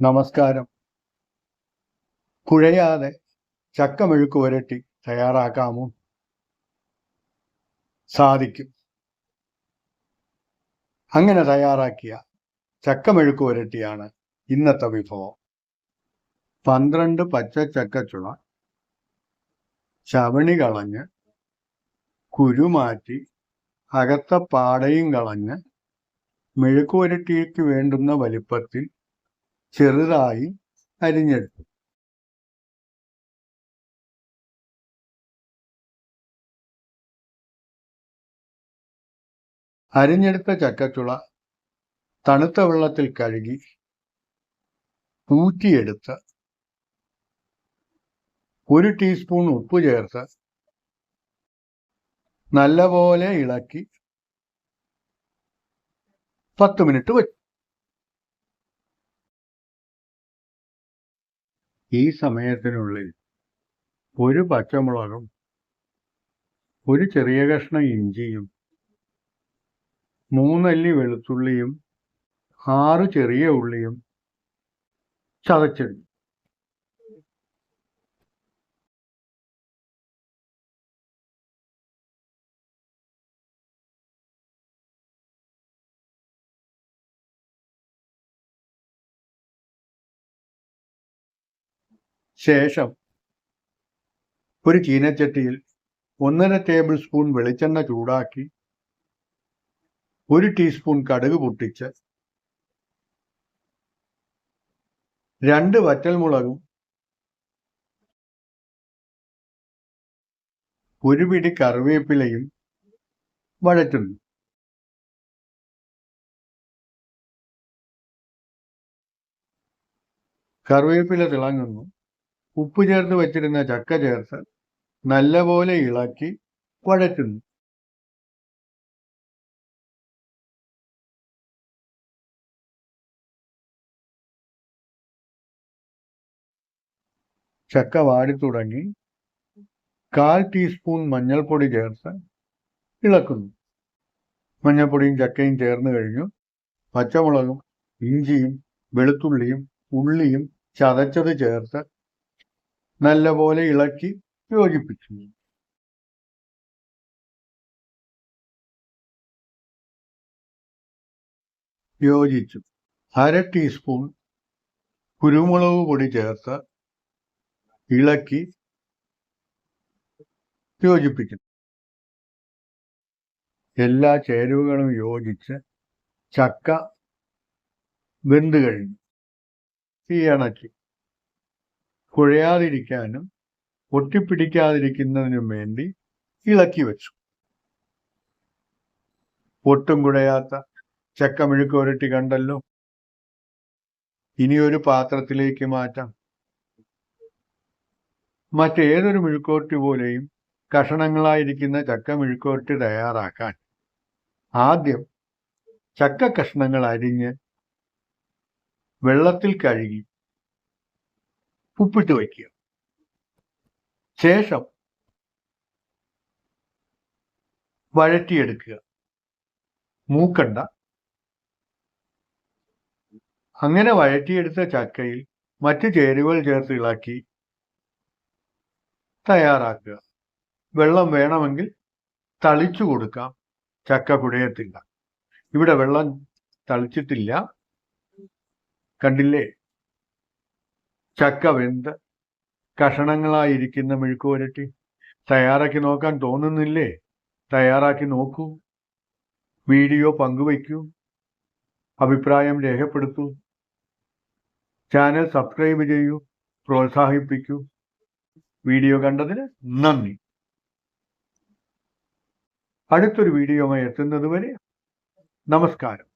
നമസ്കാരം. കുഴയാതെ ചക്കമെഴുക്ക് വരട്ടി തയ്യാറാക്കാമോ? സാധിക്കും. അങ്ങനെ തയ്യാറാക്കിയ ചക്കമെഴുക്ക് വരട്ടിയാണ് ഇന്നത്തെ വിഭവം. പന്ത്രണ്ട് പച്ച ചക്കച്ചുള ചവണി കളഞ്ഞ് കുരുമാറ്റി അകത്ത പാടയും കളഞ്ഞ് മെഴുക്കുവരട്ടിക്ക് വേണ്ടുന്ന വലിപ്പത്തിൽ ചെറുതായി അരിഞ്ഞെടുത്തു. അരിഞ്ഞെടുത്ത ചക്കച്ചുള തണുത്ത വെള്ളത്തിൽ കഴുകി ഊറ്റിയെടുത്ത് ഒരു ടീസ്പൂൺ ഉപ്പ് ചേർത്ത് നല്ലപോലെ ഇളക്കി പത്ത് മിനിറ്റ് വെച്ചു ഈ സമയത്തിനുള്ളിൽ ഒരു പച്ചമുളകും ഒരു ചെറിയ കഷ്ണം ഇഞ്ചിയും മൂന്നല്ലി വെളുത്തുള്ളിയും ആറ് ചെറിയ ഉള്ളിയും ചതച്ചിടും ശേഷം ഒരു ചീനച്ചട്ടിയിൽ ഒന്നര ടേബിൾ സ്പൂൺ വെളിച്ചെണ്ണ ചൂടാക്കി ഒരു ടീസ്പൂൺ കടുക് പൊട്ടിച്ച് രണ്ട് വറ്റൽമുളകും ഒരു പിടി കറിവേപ്പിലയും വഴറ്റുന്നു. കറിവേപ്പില തിളങ്ങുന്നു. ഉപ്പ് ചേർത്ത് വെച്ചിരുന്ന ചക്ക ചേർത്ത് നല്ലപോലെ ഇളക്കി വഴറ്റുന്നു ചക്ക വാടി തുടങ്ങി കാൽ ടീസ്പൂൺ മഞ്ഞൾപ്പൊടി ചേർത്ത് ഇളക്കുന്നു. മഞ്ഞൾപ്പൊടിയും ചക്കയും ചേർന്ന് കഴിഞ്ഞു. പച്ചമുളകും ഇഞ്ചിയും വെളുത്തുള്ളിയും ഉള്ളിയും ചതച്ചത് ചേർത്ത് നല്ലപോലെ ഇളക്കി യോജിപ്പിച്ചു. യോജിച്ചു. അര ടീസ്പൂൺ കുരുമുളക് പൊടി ചേർത്ത് ഇളക്കി യോജിപ്പിക്കുന്നു എല്ലാ ചേരുവകളും യോജിച്ച് ചക്ക വെന്ത് കഴിഞ്ഞു. ഈ കുഴയാതിരിക്കാനും ഒട്ടിപ്പിടിക്കാതിരിക്കുന്നതിനും വേണ്ടി ഇളക്കി വെച്ചു. ഒട്ടും കുഴയാത്ത ചക്ക മെഴുക്ക് ഉരട്ടി കണ്ടല്ലോ. ഇനിയൊരു പാത്രത്തിലേക്ക് മാറ്റാം. മറ്റേതൊരു മെഴുക്കോട്ടി പോലെയും കഷണങ്ങളായിരിക്കുന്ന ചക്ക മെഴുക്കോട്ടി തയ്യാറാക്കാൻ ആദ്യം ചക്ക കഷ്ണങ്ങൾ അരിഞ്ഞ് വെള്ളത്തിൽ കഴുകി ഉപ്പിട്ട് വയ്ക്കുക. ശേഷം വഴറ്റിയെടുക്കുക. മൂക്കണ്ട. അങ്ങനെ വഴറ്റിയെടുത്ത ചക്കയിൽ മറ്റു ചേരുവകൾ ചേർത്ത് ഇളക്കി തയ്യാറാക്കുക. വെള്ളം വേണമെങ്കിൽ തളിച്ചു കൊടുക്കാം ചക്ക കുഴയത്തില്ല ഇവിടെ വെള്ളം തളിച്ചിട്ടില്ല. കണ്ടില്ലേ? ചക്ക വെന്ത് കഷണങ്ങളായിരിക്കുന്ന മെഴുക്ക് പുരട്ടി തയ്യാറാക്കി നോക്കാൻ തോന്നുന്നില്ലേ? തയ്യാറാക്കി നോക്കൂ. വീഡിയോ പങ്കുവയ്ക്കൂ. അഭിപ്രായം രേഖപ്പെടുത്തൂ. ചാനൽ സബ്സ്ക്രൈബ് ചെയ്യൂ. പ്രോത്സാഹിപ്പിക്കൂ. വീഡിയോ കണ്ടതിന് നന്ദി. അടുത്തൊരു വീഡിയോയുമായി എത്തുന്നതുവരെ നമസ്കാരം.